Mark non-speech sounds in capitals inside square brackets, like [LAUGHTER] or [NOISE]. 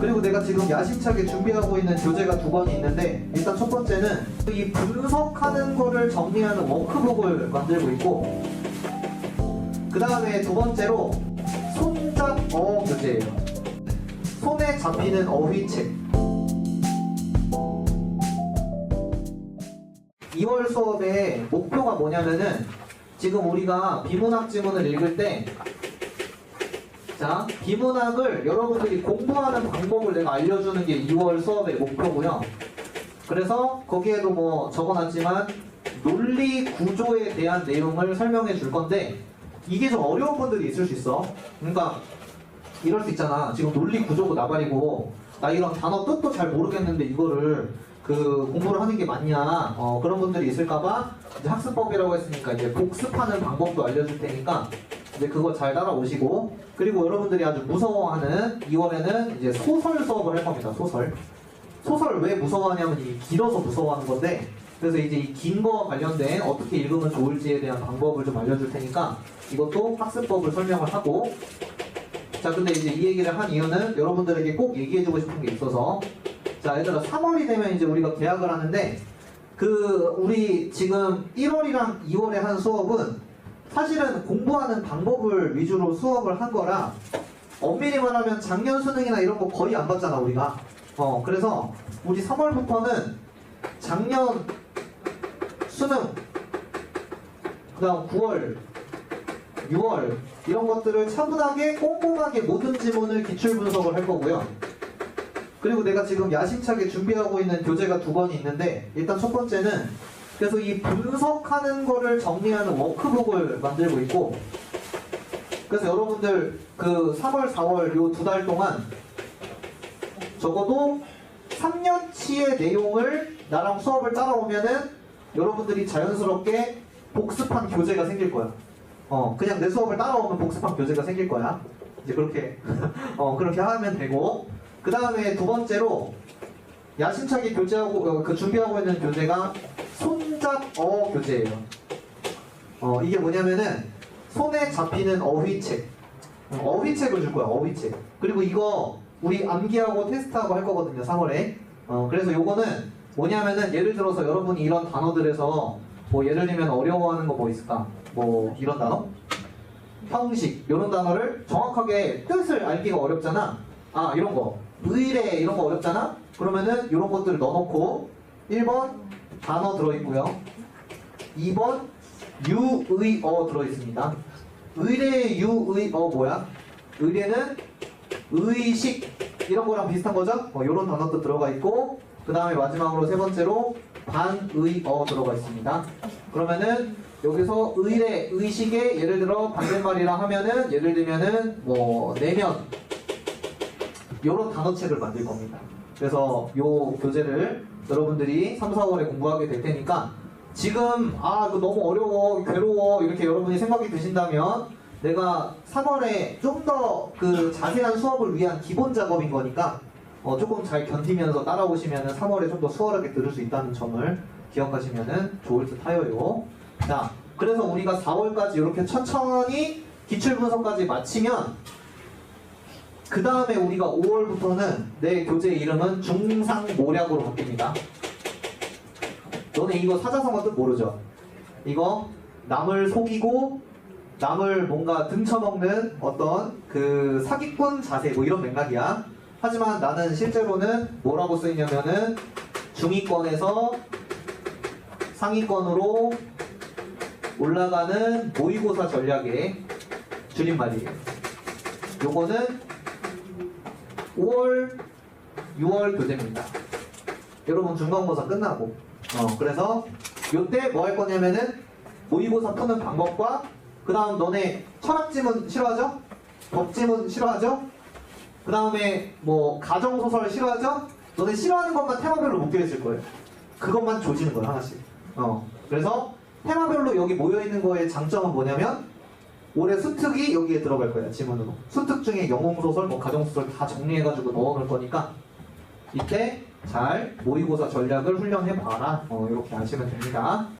그리고 내가 지금 야심차게 준비하고 있는 교재가 두 권이 있는데 일단 첫 번째는 이 분석하는 거를 정리하는 워크북을 만들고 있고 그 다음에 두 번째로 손잡어 교재예요. 손에 잡히는 어휘책. 2월 수업의 목표가 뭐냐면은 지금 우리가 비문학 지문을 읽을 때 자, 비문학을 여러분들이 공부하는 방법을 내가 알려주는 게 2월 수업의 목표고요. 그래서 거기에도 뭐 적어놨지만 논리 구조에 대한 내용을 설명해 줄 건데 이게 좀 어려운 분들이 있을 수 있어. 그러니까 이럴 수 있잖아. 지금 논리 구조고 나발이고 나 이런 단어 뜻도 잘 모르겠는데 이거를 그 공부를 하는 게 맞냐 어, 그런 분들이 있을까봐 학습법이라고 했으니까 이제 복습하는 방법도 알려줄 테니까 이제 그거 잘 따라오시고 그리고 여러분들이 아주 무서워하는 2월에는 이제 소설 수업을 할 겁니다. 소설. 소설 왜 무서워하냐면 이 길어서 무서워하는 건데 그래서 이제 이 긴 거와 관련된 어떻게 읽으면 좋을지에 대한 방법을 좀 알려줄 테니까 이것도 학습법을 설명을 하고 자 근데 이제 이 얘기를 한 이유는 여러분들에게 꼭 얘기해주고 싶은 게 있어서 자 얘들아 3월이 되면 이제 우리가 계약을 하는데 그 우리 지금 1월이랑 2월에 한 수업은 사실은 공부하는 방법을 위주로 수업을 한 거라 엄밀히 말하면 작년 수능이나 이런 거 거의 안 봤잖아 우리가 어 그래서 우리 3월부터는 작년 수능 그 다음 9월 6월 이런 것들을 차분하게 꼼꼼하게 모든 지문을 기출 분석을 할 거고요. 그리고 내가 지금 야심차게 준비하고 있는 교재가 두 권이 있는데 일단 첫 번째는 그래서 이 분석하는 거를 정리하는 워크북을 만들고 있고 그래서 여러분들 그 3월, 4월 요 두 달 동안 적어도 3년치의 내용을 나랑 수업을 따라오면은 여러분들이 자연스럽게 복습한 교재가 생길 거야. 어, 그냥 내 수업을 따라오면 복습한 교재가 생길 거야. 이제 그렇게, [LAUGHS] 어, 그렇게 하면 되고. 그 다음에 두 번째로, 야심차게 교재하고, 어, 그 준비하고 있는 교재가 손잡어 교재예요. 어, 이게 뭐냐면은, 손에 잡히는 어휘책. 어, 어휘책을 줄 거야, 어휘책. 그리고 이거, 우리 암기하고 테스트하고 할 거거든요, 3월에. 어, 그래서 요거는 뭐냐면은, 예를 들어서 여러분이 이런 단어들에서, 뭐, 예를 들면 어려워하는 거 뭐 있을까? 뭐, 이런 단어? 형식, 이런 단어를 정확하게 뜻을 알기가 어렵잖아. 아, 이런 거. 의례, 이런 거 어렵잖아? 그러면은, 이런 것들을 넣어놓고, 1번, 단어 들어있고요. 2번, 유의어 들어있습니다. 의례, 유의어 뭐야? 의례는 의식, 이런 거랑 비슷한 거죠? 어, 이런 단어도 들어가 있고, 그 다음에 마지막으로 세 번째로, 반의어 들어가 있습니다. 그러면은, 여기서 의례, 의식에 예를 들어 반대말이라 하면은 예를 들면은 뭐 내면 요런 단어책을 만들 겁니다. 그래서 요 교재를 여러분들이 3, 4월에 공부하게 될 테니까 지금 아 너무 어려워 괴로워 이렇게 여러분이 생각이 드신다면 내가 3월에 좀 더 그 자세한 수업을 위한 기본 작업인 거니까 어, 조금 잘 견디면서 따라오시면은 3월에 좀 더 수월하게 들을 수 있다는 점을 기억하시면은 좋을 듯 하여요. 자, 그래서 우리가 4월까지 이렇게 천천히 기출 분석까지 마치면 그 다음에 우리가 5월부터는 내 교재 이름은 중상모략으로 바뀝니다. 너네 이거 사자성어 뜻 모르죠? 이거 남을 속이고 남을 뭔가 등쳐먹는 어떤 그 사기꾼 자세 뭐 이런 맥락이야. 하지만 나는 실제로는 뭐라고 쓰이냐면은 중위권에서 상위권으로 올라가는 모의고사 전략의 줄임말이에요. 요거는 5월, 6월 교재입니다. 여러분 중간고사 끝나고 어 그래서 요때 뭐 할 거냐면은 모의고사 푸는 방법과 그 다음 너네 철학지문 싫어하죠? 법지문 싫어하죠? 그 다음에 뭐 가정소설 싫어하죠? 너네 싫어하는 것만 테마별로 묶여있을 거예요. 그것만 조지는 거야 하나씩. 어 그래서 테마별로 여기 모여있는 거의 장점은 뭐냐면 올해 수특이 여기에 들어갈 거야 지문으로. 수특 중에 영웅소설, 뭐 가정소설 다 정리해가지고 넣어놓을 거니까 이때 잘 모의고사 전략을 훈련해봐라. 어, 이렇게 아시면 됩니다.